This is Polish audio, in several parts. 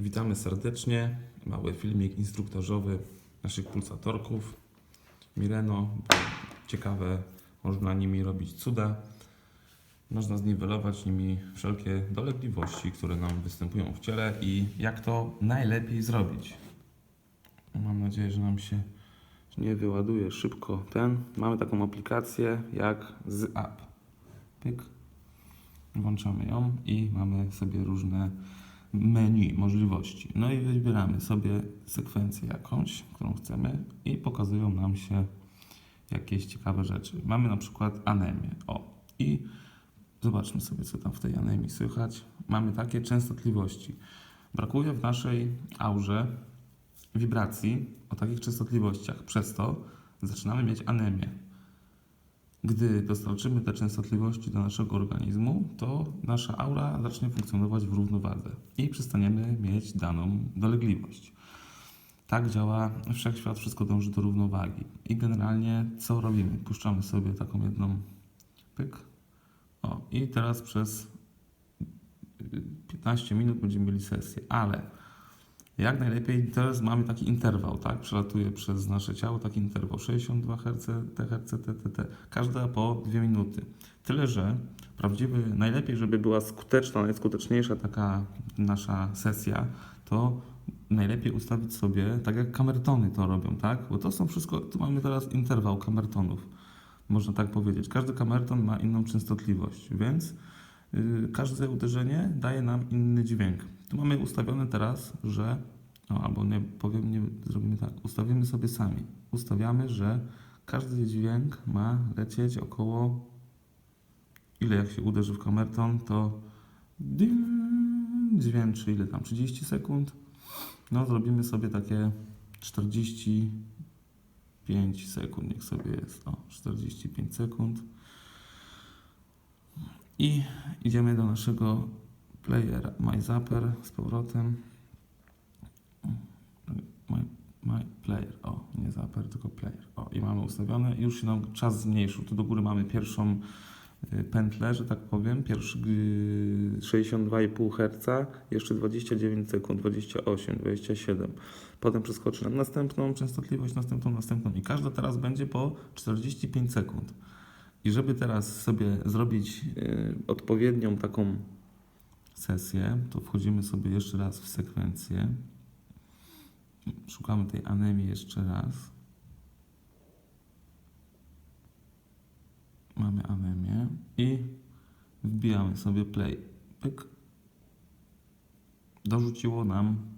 Witamy serdecznie. Mały filmik instruktażowy naszych pulsatorków. Mireno. Ciekawe, można nimi robić cuda. Można zniwelować nimi wszelkie dolegliwości, które nam występują w ciele i jak to najlepiej zrobić. Mam nadzieję, że nam się nie wyładuje szybko ten. Mamy taką aplikację jak z App. Pyk. Włączamy ją i mamy sobie różne menu, możliwości. No i wybieramy sobie sekwencję jakąś, którą chcemy i pokazują nam się jakieś ciekawe rzeczy. Mamy na przykład anemię. O, i zobaczmy sobie, co tam w tej anemii słychać. Mamy takie częstotliwości. Brakuje w naszej aurze wibracji o takich częstotliwościach. Przez to zaczynamy mieć anemię. Gdy dostarczymy te częstotliwości do naszego organizmu, to nasza aura zacznie funkcjonować w równowadze i przestaniemy mieć daną dolegliwość. Tak działa wszechświat, wszystko dąży do równowagi. I generalnie co robimy? Puszczamy sobie taką jedną pyk. O, i teraz przez y, 15 minut będziemy mieli sesję, ale jak najlepiej teraz mamy taki interwał, tak? Przelatuje przez nasze ciało taki interwał 62 Hz, THz, TTT, każda po 2 minuty. Tyle, że prawdziwy, najlepiej, żeby była skuteczna, najskuteczniejsza taka nasza sesja, to najlepiej ustawić sobie, tak jak kamertony to robią, tak? Bo to są wszystko, tu mamy teraz interwał kamertonów, można tak powiedzieć. Każdy kamerton ma inną częstotliwość, więc yy, każde uderzenie daje nam inny dźwięk. Tu mamy ustawione teraz, że, no albo nie powiem, nie zrobimy tak, ustawimy sobie sami. Ustawiamy, że każdy dźwięk ma lecieć około, ile jak się uderzy w kamerton, to dym, dźwięczy ile tam, 30 sekund. No zrobimy sobie takie 45 sekund, niech sobie jest, o 45 sekund. I idziemy do naszego player MyZapper z powrotem. My, my player, o, nie Zapper, tylko player. O, i mamy ustawione. Już się nam czas zmniejszył. Tu do góry mamy pierwszą y, pętlę, że tak powiem. Pierwszy y, 62,5 Hz, jeszcze 29 sekund, 28, 27. Potem przeskoczy nam następną częstotliwość, następną, następną. I każda teraz będzie po 45 sekund. I żeby teraz sobie zrobić y, odpowiednią taką sesję, to wchodzimy sobie jeszcze raz w sekwencję. Szukamy tej anemii jeszcze raz. Mamy anemię i wbijamy sobie play. Pyk. Dorzuciło nam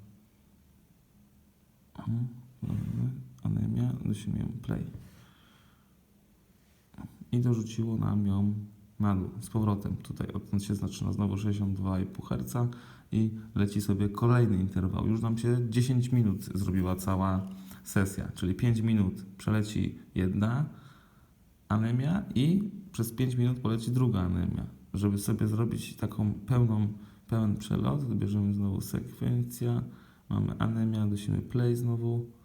Mhm, anemia, ją play. I dorzuciło nam ją na dół, z powrotem. Tutaj odtąd się zaczyna znowu 62,5 Hz i leci sobie kolejny interwał. Już nam się 10 minut zrobiła cała sesja, czyli 5 minut przeleci jedna anemia i przez 5 minut poleci druga anemia. Żeby sobie zrobić taką pełną, pełen przelot, bierzemy znowu sekwencja, mamy anemia, dusimy play znowu.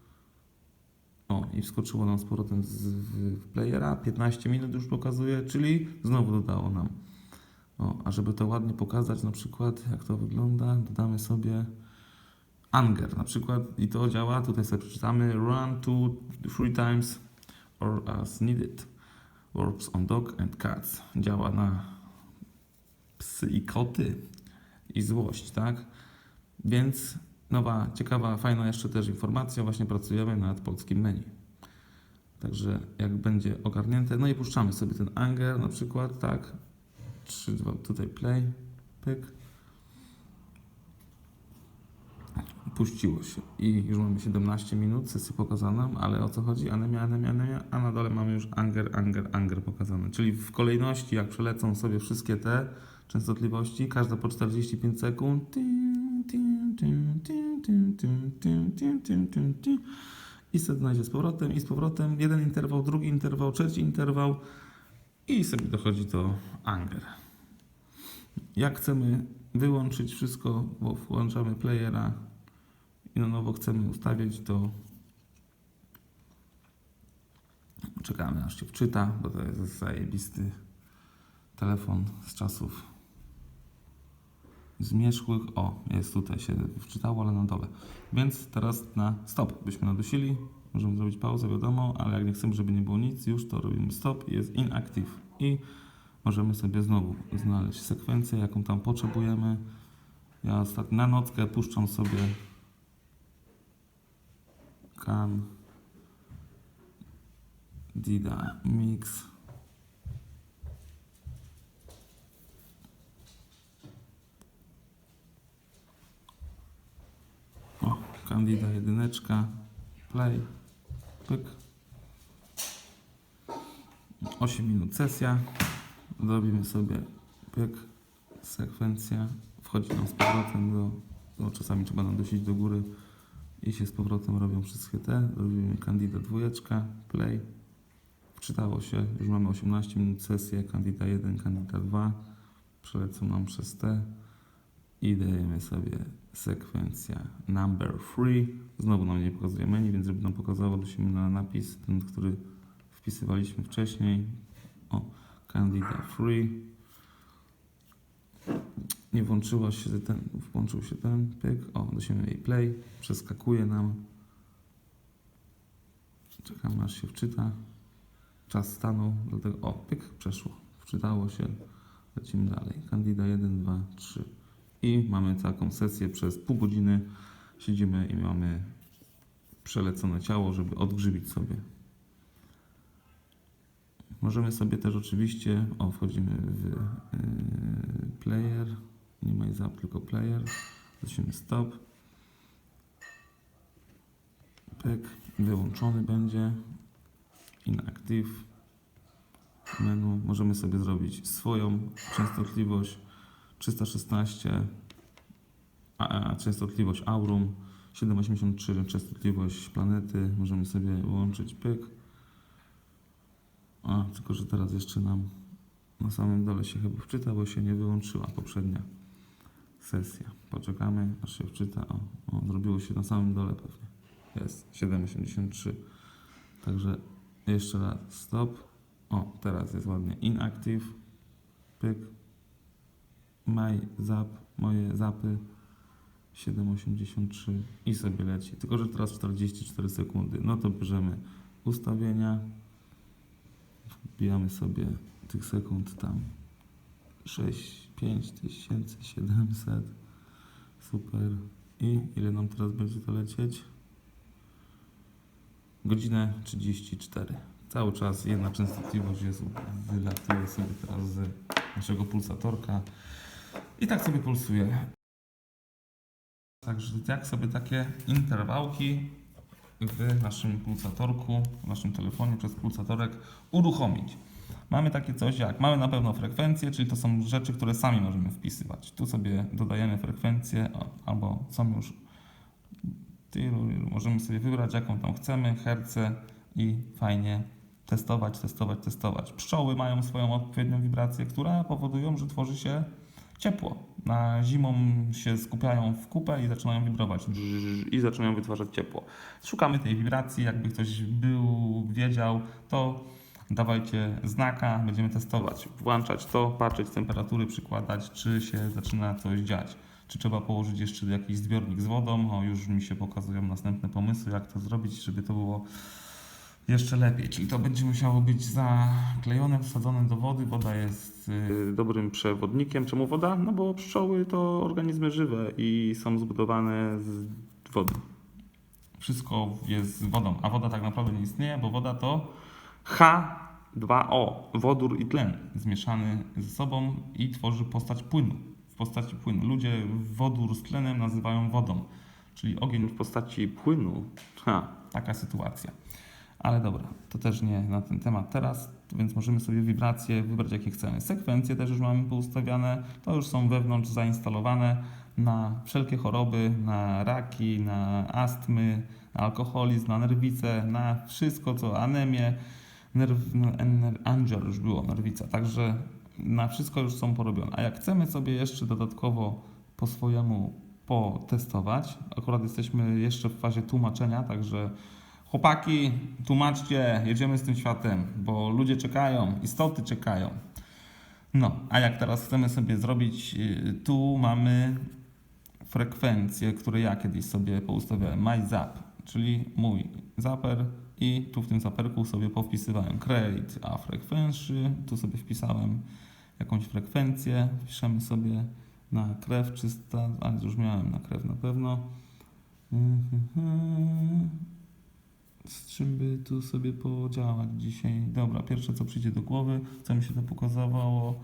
O, i wskoczyło nam z powrotem z playera. 15 minut już pokazuje, czyli znowu dodało nam. O, a żeby to ładnie pokazać, na przykład jak to wygląda, dodamy sobie anger na przykład i to działa. Tutaj sobie przeczytamy run two, three times or as needed. Works on dog and cats. Działa na psy i koty i złość, tak? Więc nowa, ciekawa, fajna jeszcze też informacja. Właśnie pracujemy nad polskim menu. Także jak będzie ogarnięte, no i puszczamy sobie ten anger na przykład, tak? 3, 2, tutaj play, pyk. Puściło się i już mamy 17 minut, sesję pokazaną, ale o co chodzi? Anemia, anemia, anemia, a na dole mamy już anger, anger, anger pokazane. Czyli w kolejności, jak przelecą sobie wszystkie te częstotliwości, każda po 45 sekund, i sobie znajdzie z powrotem i z powrotem. Jeden interwał, drugi interwał, trzeci interwał. I sobie dochodzi do anger. Jak chcemy wyłączyć wszystko, bo włączamy playera i na nowo chcemy ustawiać, to czekamy aż się wczyta, bo to jest zajebisty telefon z czasów zmierzchłych. O, jest tutaj się wczytało, ale na dole. Więc teraz na stop byśmy nadusili. Możemy zrobić pauzę, wiadomo, ale jak nie chcemy, żeby nie było nic, już to robimy stop i jest inactive. I możemy sobie znowu znaleźć sekwencję, jaką tam potrzebujemy. Ja ostatnio na nockę puszczam sobie can dida mix o, Candida jedyneczka. Play. Pyk. 8 minut sesja. Zrobimy sobie pyk. Sekwencja. Wchodzi nam z powrotem do no, czasami trzeba nadusić do góry i się z powrotem robią wszystkie te. Robimy Candida dwójeczka, play. Wczytało się, już mamy 18 minut sesję, Candida 1, Candida 2. Przelecą nam przez te i dajemy sobie sekwencja number 3. Znowu nam nie pokazuje menu, więc żeby nam pokazało, dusimy na napis, ten, który wpisywaliśmy wcześniej. O, Candida 3. Nie włączyło się ten, włączył się ten pyk. O, dusimy jej play, przeskakuje nam. Czekamy aż się wczyta. Czas stanął, dlatego o, pyk, przeszło. Wczytało się. Lecimy dalej. Candida 1, 2, 3. I mamy taką sesję przez pół godziny. Siedzimy i mamy przelecone ciało, żeby odgrzybić sobie. Możemy sobie też oczywiście, o wchodzimy w yy, player, nie ma zap, tylko player, lecimy stop, pyk, wyłączony będzie, inactive, menu, możemy sobie zrobić swoją częstotliwość 316, a, a częstotliwość Aurum, 783 częstotliwość planety, możemy sobie włączyć pyk, a, tylko że teraz jeszcze nam na samym dole się chyba wczyta, bo się nie wyłączyła poprzednia sesja. Poczekamy, aż się wczyta. O, o zrobiło się na samym dole pewnie. Jest 7,83. Także jeszcze raz stop. O, teraz jest ładnie inactive. Pyk. My zap, moje zapy 7,83 i sobie leci. Tylko, że teraz 44 sekundy. No to bierzemy ustawienia. Wbijamy sobie tych sekund tam 6, 5700. Super. I ile nam teraz będzie to lecieć? Godzinę 34. Cały czas jedna częstotliwość jest, wylatuje sobie teraz z naszego pulsatorka i tak sobie pulsuje. Także jak sobie takie interwałki w naszym pulsatorku, w naszym telefonie przez pulsatorek uruchomić. Mamy takie coś jak, mamy na pewno frekwencję, czyli to są rzeczy, które sami możemy wpisywać. Tu sobie dodajemy frekwencję albo są już możemy sobie wybrać jaką tam chcemy, herce i fajnie testować, testować, testować. Pszczoły mają swoją odpowiednią wibrację, która powodują, że tworzy się ciepło. Na zimą się skupiają w kupę i zaczynają wibrować i zaczynają wytwarzać ciepło. Szukamy tej wibracji, jakby ktoś był, wiedział, to dawajcie znaka, będziemy testować, włączać to, patrzeć temperatury, przykładać, czy się zaczyna coś dziać. Czy trzeba położyć jeszcze jakiś zbiornik z wodą? O, już mi się pokazują następne pomysły, jak to zrobić, żeby to było jeszcze lepiej. Czyli to będzie musiało być zaklejone, wsadzone do wody. Woda jest y, dobrym przewodnikiem. Czemu woda? No bo pszczoły to organizmy żywe i są zbudowane z wody. Wszystko jest z wodą, a woda tak naprawdę nie istnieje, bo woda to H2O, wodór i tlen zmieszany ze sobą i tworzy postać płynu. W postaci płynu. Ludzie wodór z tlenem nazywają wodą, czyli ogień w postaci płynu. Ha, taka sytuacja. Ale dobra, to też nie na ten temat teraz, więc możemy sobie wibracje wybrać jakie chcemy. Sekwencje też już mamy poustawiane, to już są wewnątrz zainstalowane na wszelkie choroby, na raki, na astmy, na alkoholizm, na nerwice, na wszystko co, anemię, nerw, no, ener, angel już było, nerwica, także na wszystko już są porobione. A jak chcemy sobie jeszcze dodatkowo po swojemu potestować, akurat jesteśmy jeszcze w fazie tłumaczenia, także chłopaki, tłumaczcie, jedziemy z tym światem, bo ludzie czekają, istoty czekają. No, a jak teraz chcemy sobie zrobić, y, tu mamy frekwencje, które ja kiedyś sobie poustawiałem. My zap, czyli mój zaper i tu w tym zaperku sobie powpisywałem create a frequency, tu sobie wpisałem jakąś frekwencję, wpiszemy sobie na krew 300, ale już miałem na krew na pewno. Z czym by tu sobie podziałać dzisiaj? Dobra, pierwsze co przyjdzie do głowy, co mi się to pokazywało.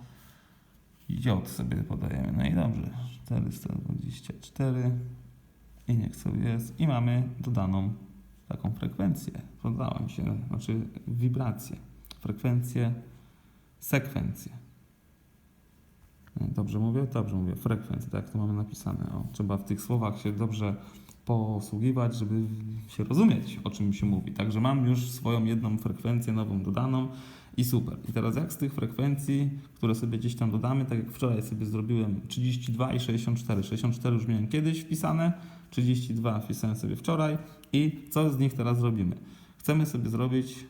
J sobie podajemy. No i dobrze. 424 i niech sobie jest. I mamy dodaną taką frekwencję. Podała mi się, znaczy wibrację. Frekwencję, sekwencję. Dobrze mówię? Dobrze mówię. Frekwencję, tak to mamy napisane. O, trzeba w tych słowach się dobrze posługiwać, żeby się rozumieć, o czym się mówi. Także mam już swoją jedną frekwencję nową dodaną i super. I teraz jak z tych frekwencji, które sobie gdzieś tam dodamy, tak jak wczoraj sobie zrobiłem 32 i 64. 64 już miałem kiedyś wpisane, 32 wpisałem sobie wczoraj i co z nich teraz zrobimy? Chcemy sobie zrobić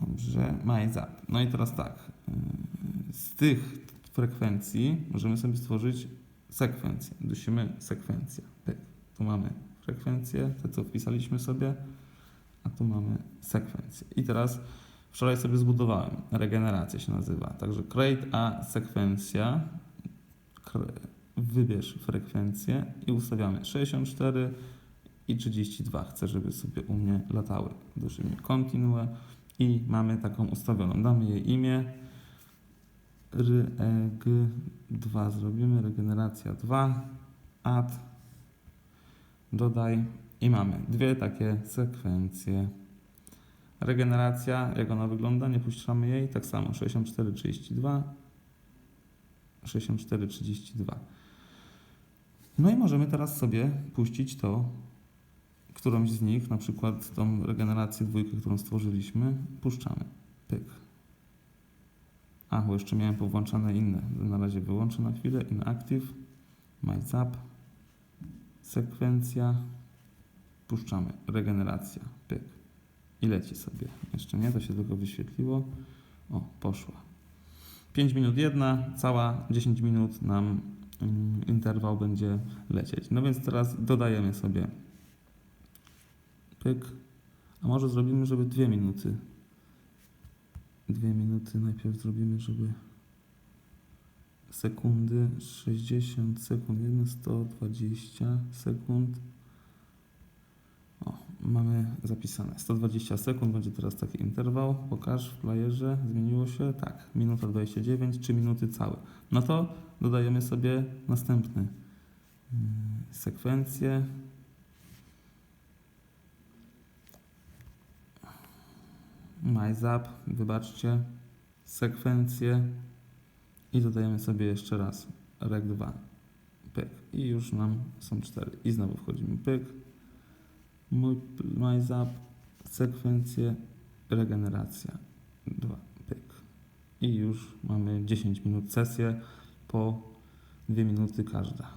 Dobrze, MyZap. No i teraz tak, yy, z tych frekwencji możemy sobie stworzyć sekwencję. Dusimy sekwencję. Pyk. Tu mamy frekwencję, te co wpisaliśmy sobie, a tu mamy sekwencję. I teraz wczoraj sobie zbudowałem, regeneracja się nazywa. Także create a sekwencja, wybierz frekwencję i ustawiamy 64 i 32. Chcę, żeby sobie u mnie latały. Duszymy continue i mamy taką ustawioną. Damy jej imię reg2 zrobimy, regeneracja 2, add, dodaj i mamy dwie takie sekwencje. Regeneracja, jak ona wygląda, nie puszczamy jej, tak samo 64,32, 64,32. No i możemy teraz sobie puścić to, którąś z nich, na przykład tą regenerację dwójkę, którą stworzyliśmy, puszczamy. Pyk. A, bo jeszcze miałem powłączane inne. Na razie wyłączę na chwilę. Inactive, MyZap, sekwencja, puszczamy, regeneracja, pyk. I leci sobie. Jeszcze nie, to się tylko wyświetliło. O, poszła. 5 minut jedna, cała 10 minut nam mm, interwał będzie lecieć. No więc teraz dodajemy sobie pyk. A może zrobimy, żeby 2 minuty dwie minuty najpierw zrobimy, żeby sekundy 60 sekund, 1 120 sekund. O, mamy zapisane 120 sekund, będzie teraz taki interwał. Pokaż w playerze, zmieniło się? Tak, minuta 29, 3 minuty całe. No to dodajemy sobie następny mm, sekwencję. MyZap, wybaczcie, sekwencję i dodajemy sobie jeszcze raz reg2, pyk. I już nam są cztery. I znowu wchodzimy pyk, mój MyZap, sekwencję, regeneracja, 2, pyk. I już mamy 10 minut sesję po 2 minuty każda.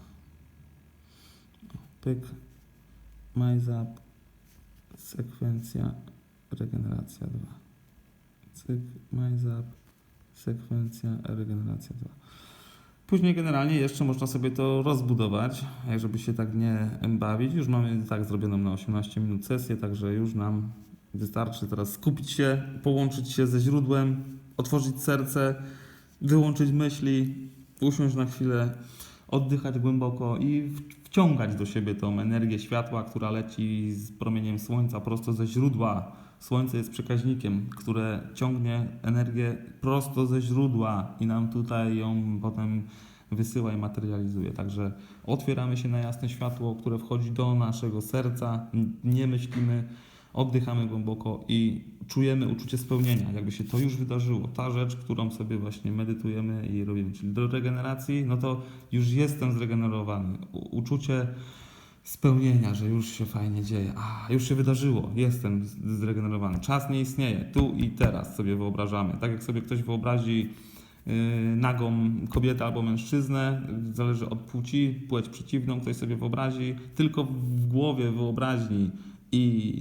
Pyk, MyZap, sekwencja, regeneracja 2. Cyk, MyZap, sekwencja, regeneracja 2. Później generalnie jeszcze można sobie to rozbudować, żeby się tak nie bawić. Już mamy tak zrobioną na 18 minut sesję, także już nam wystarczy teraz skupić się, połączyć się ze źródłem, otworzyć serce, wyłączyć myśli, usiąść na chwilę, oddychać głęboko i wciągać do siebie tą energię światła, która leci z promieniem słońca prosto ze źródła Słońce jest przekaźnikiem, które ciągnie energię prosto ze źródła i nam tutaj ją potem wysyła i materializuje. Także otwieramy się na jasne światło, które wchodzi do naszego serca, nie myślimy, oddychamy głęboko i czujemy uczucie spełnienia, jakby się to już wydarzyło. Ta rzecz, którą sobie właśnie medytujemy i robimy, czyli do regeneracji, no to już jestem zregenerowany. Uczucie spełnienia, że już się fajnie dzieje. A, już się wydarzyło, jestem zregenerowany. Czas nie istnieje, tu i teraz sobie wyobrażamy. Tak jak sobie ktoś wyobrazi yy, nagą kobietę albo mężczyznę, zależy od płci, płeć przeciwną, ktoś sobie wyobrazi, tylko w głowie wyobraźni i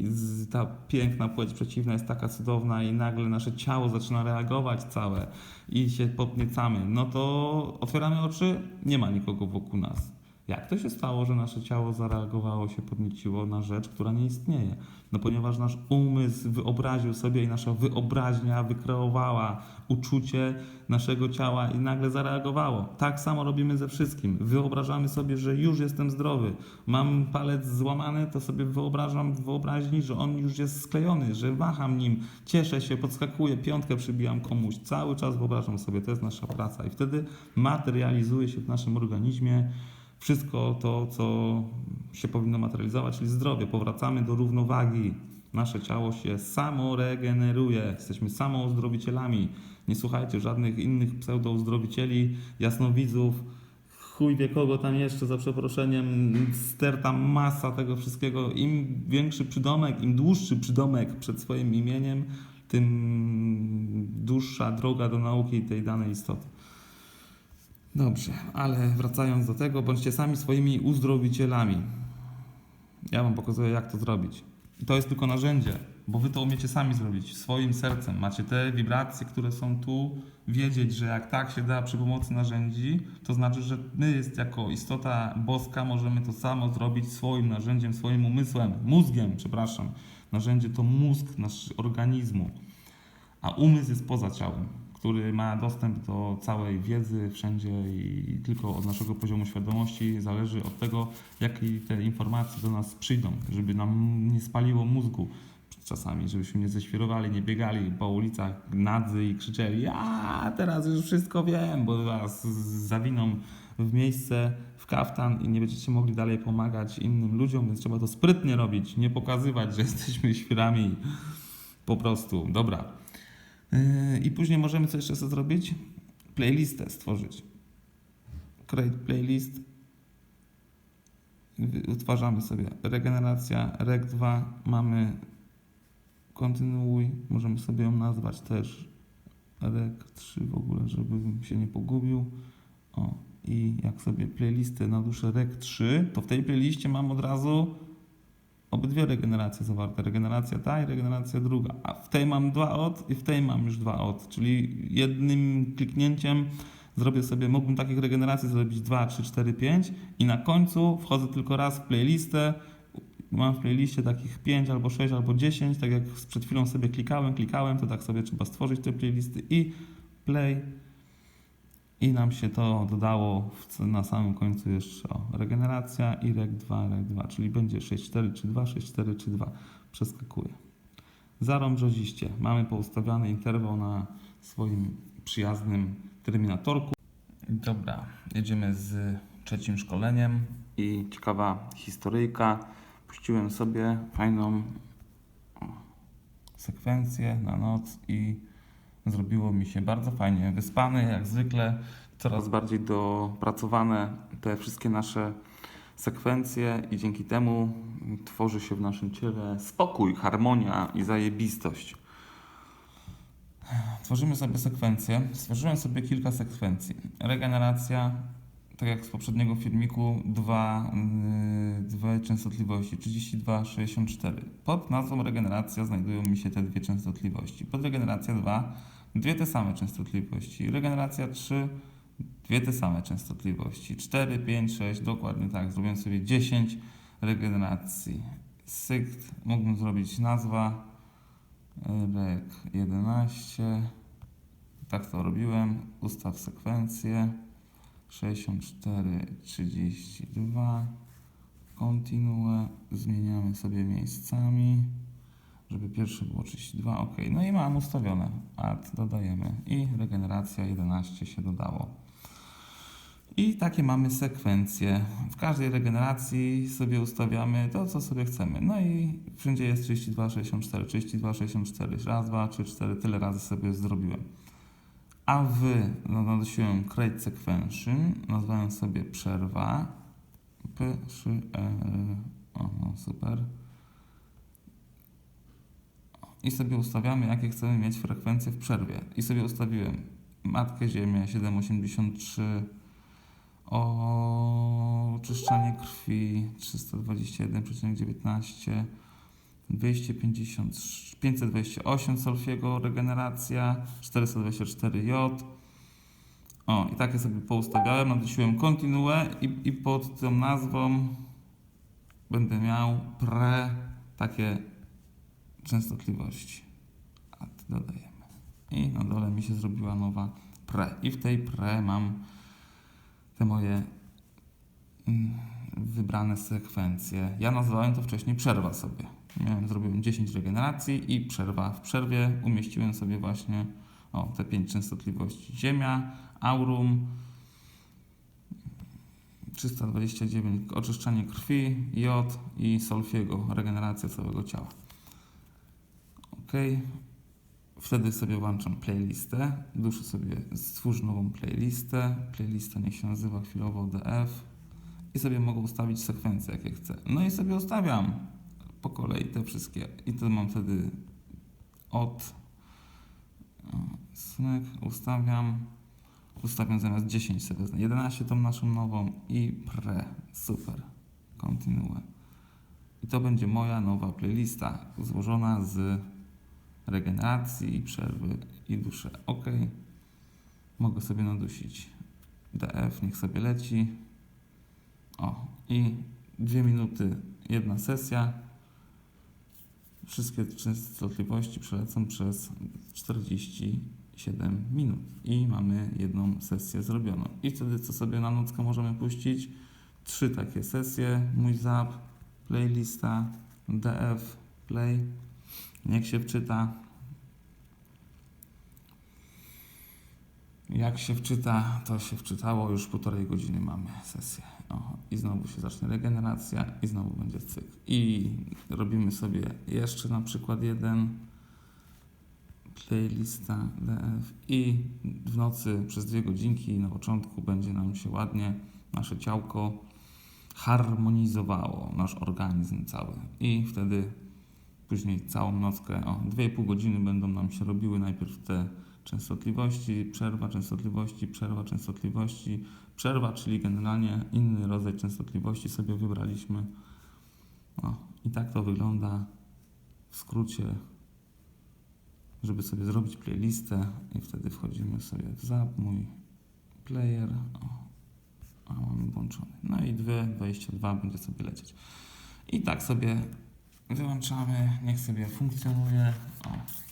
ta piękna płeć przeciwna jest taka cudowna i nagle nasze ciało zaczyna reagować całe i się podniecamy, no to otwieramy oczy, nie ma nikogo wokół nas. Jak to się stało, że nasze ciało zareagowało, się podnieciło na rzecz, która nie istnieje? No ponieważ nasz umysł wyobraził sobie i nasza wyobraźnia wykreowała uczucie naszego ciała i nagle zareagowało. Tak samo robimy ze wszystkim. Wyobrażamy sobie, że już jestem zdrowy. Mam palec złamany, to sobie wyobrażam w wyobraźni, że on już jest sklejony, że macham nim, cieszę się, podskakuję, piątkę przybijam komuś. Cały czas wyobrażam sobie, to jest nasza praca. I wtedy materializuje się w naszym organizmie wszystko to, co się powinno materializować, czyli zdrowie. Powracamy do równowagi. Nasze ciało się samo regeneruje. Jesteśmy samouzdrowicielami. Nie słuchajcie żadnych innych pseudouzdrowicieli, jasnowidzów, chuj wie kogo tam jeszcze, za przeproszeniem, sterta masa tego wszystkiego. Im większy przydomek, im dłuższy przydomek przed swoim imieniem, tym dłuższa droga do nauki tej danej istoty. Dobrze, ale wracając do tego, bądźcie sami swoimi uzdrowicielami. Ja Wam pokazuję, jak to zrobić. I to jest tylko narzędzie, bo Wy to umiecie sami zrobić swoim sercem. Macie te wibracje, które są tu, wiedzieć, że jak tak się da przy pomocy narzędzi, to znaczy, że my jest jako istota boska możemy to samo zrobić swoim narzędziem, swoim umysłem, mózgiem, przepraszam. Narzędzie to mózg nasz organizmu, a umysł jest poza ciałem który ma dostęp do całej wiedzy wszędzie i tylko od naszego poziomu świadomości zależy od tego, jakie te informacje do nas przyjdą, żeby nam nie spaliło mózgu czasami, żebyśmy nie ześwirowali, nie biegali po ulicach nadzy i krzyczeli ja teraz już wszystko wiem, bo was zawiną w miejsce, w kaftan i nie będziecie mogli dalej pomagać innym ludziom, więc trzeba to sprytnie robić, nie pokazywać, że jesteśmy świrami po prostu. Dobra. Yy, I później możemy co jeszcze zrobić? Playlistę stworzyć. Create playlist. Utwarzamy sobie regeneracja, reg 2, mamy kontynuuj, możemy sobie ją nazwać też reg 3 w ogóle, żebym się nie pogubił. O, i jak sobie playlistę naduszę reg 3, to w tej playliście mam od razu obydwie regeneracje zawarte. Regeneracja ta i regeneracja druga. A w tej mam dwa od i w tej mam już dwa od. Czyli jednym kliknięciem zrobię sobie, mógłbym takich regeneracji zrobić 2, 3, 4, 5 i na końcu wchodzę tylko raz w playlistę. Mam w playliście takich 5 albo 6 albo 10, tak jak przed chwilą sobie klikałem, klikałem, to tak sobie trzeba stworzyć te playlisty i play i nam się to dodało w, na samym końcu jeszcze o, regeneracja i reg 2, reg 2, czyli będzie 6, 4, 3, 2, 6, 4, 3, 2. Przeskakuje. Zarąb rzoziście. Mamy poustawiany interwał na swoim przyjaznym terminatorku. Dobra, jedziemy z trzecim szkoleniem i ciekawa historyjka. Puściłem sobie fajną sekwencję na noc i zrobiło mi się bardzo fajnie. Wyspany jak zwykle, coraz bardziej dopracowane te wszystkie nasze sekwencje i dzięki temu tworzy się w naszym ciele spokój, harmonia i zajebistość. Tworzymy sobie sekwencje. Stworzyłem sobie kilka sekwencji. Regeneracja, tak jak z poprzedniego filmiku, dwa, yy, dwie częstotliwości 32, 64. Pod nazwą regeneracja znajdują mi się te dwie częstotliwości. Pod regeneracja 2 dwie te same częstotliwości. Regeneracja 3 dwie te same częstotliwości. 4, 5, 6, dokładnie tak. Zrobiłem sobie 10 regeneracji. Sykt mógłbym zrobić nazwa reg 11. Tak to robiłem. Ustaw sekwencję. 64, 32. Kontinuę. Zmieniamy sobie miejscami. Żeby pierwsze było 32, ok. No i mam ustawione. Add dodajemy. I regeneracja 11 się dodało. I takie mamy sekwencje. W każdej regeneracji sobie ustawiamy to, co sobie chcemy. No i wszędzie jest 32, 64, 32, 64. Raz, dwa, trzy, cztery. Tyle razy sobie zrobiłem. A wy no, nadosiłem create sequential, nazwałem sobie przerwa. P, 3, E, o, no, super. I sobie ustawiamy, jakie chcemy mieć frekwencje w przerwie. I sobie ustawiłem Matkę Ziemię 783, oczyszczanie krwi 321,19, 250, 528 Solfiego, regeneracja, 424 J. O, i takie sobie poustawiałem, nadusiłem kontinuę i, i pod tą nazwą będę miał pre takie częstotliwości. A dodajemy. I na dole mi się zrobiła nowa pre. I w tej pre mam te moje mm, wybrane sekwencje. Ja nazwałem to wcześniej przerwa sobie. Miałem, zrobiłem 10 regeneracji i przerwa. W przerwie umieściłem sobie właśnie o, te 5 częstotliwości. Ziemia, aurum, 329 oczyszczanie krwi, jod i solfiego, regeneracja całego ciała. Ok. Wtedy sobie włączam playlistę, duszę sobie stwórz nową playlistę. Playlista niech się nazywa chwilowo DF i sobie mogę ustawić sekwencje jakie chcę. No i sobie ustawiam po kolei te wszystkie i to mam wtedy od snek, ustawiam ustawiam zamiast 10 sobie wezmę 11 tą naszą nową i pre, super, kontynuuję. I to będzie moja nowa playlista złożona z regeneracji, przerwy i duszy. OK. Mogę sobie nadusić DF, niech sobie leci. O, i dwie minuty, jedna sesja. Wszystkie częstotliwości przelecą przez 47 minut i mamy jedną sesję zrobioną. I wtedy co sobie na nockę możemy puścić? Trzy takie sesje. Mój zap, playlista, DF, play. Niech się wczyta. Jak się wczyta, to się wczytało, już półtorej godziny mamy sesję. I znowu się zacznie regeneracja i znowu będzie cykl. I robimy sobie jeszcze na przykład jeden playlista DF i w nocy przez dwie godzinki na początku będzie nam się ładnie nasze ciałko harmonizowało, nasz organizm cały. I wtedy później całą nockę, o 2,5 godziny będą nam się robiły najpierw te częstotliwości, przerwa częstotliwości, przerwa częstotliwości, przerwa, czyli generalnie inny rodzaj częstotliwości sobie wybraliśmy. O, I tak to wygląda w skrócie, żeby sobie zrobić playlistę i wtedy wchodzimy sobie w zap, mój player, o, a mamy włączony. No i 2.22 będzie sobie lecieć. I tak sobie wyłączamy, niech sobie funkcjonuje. O.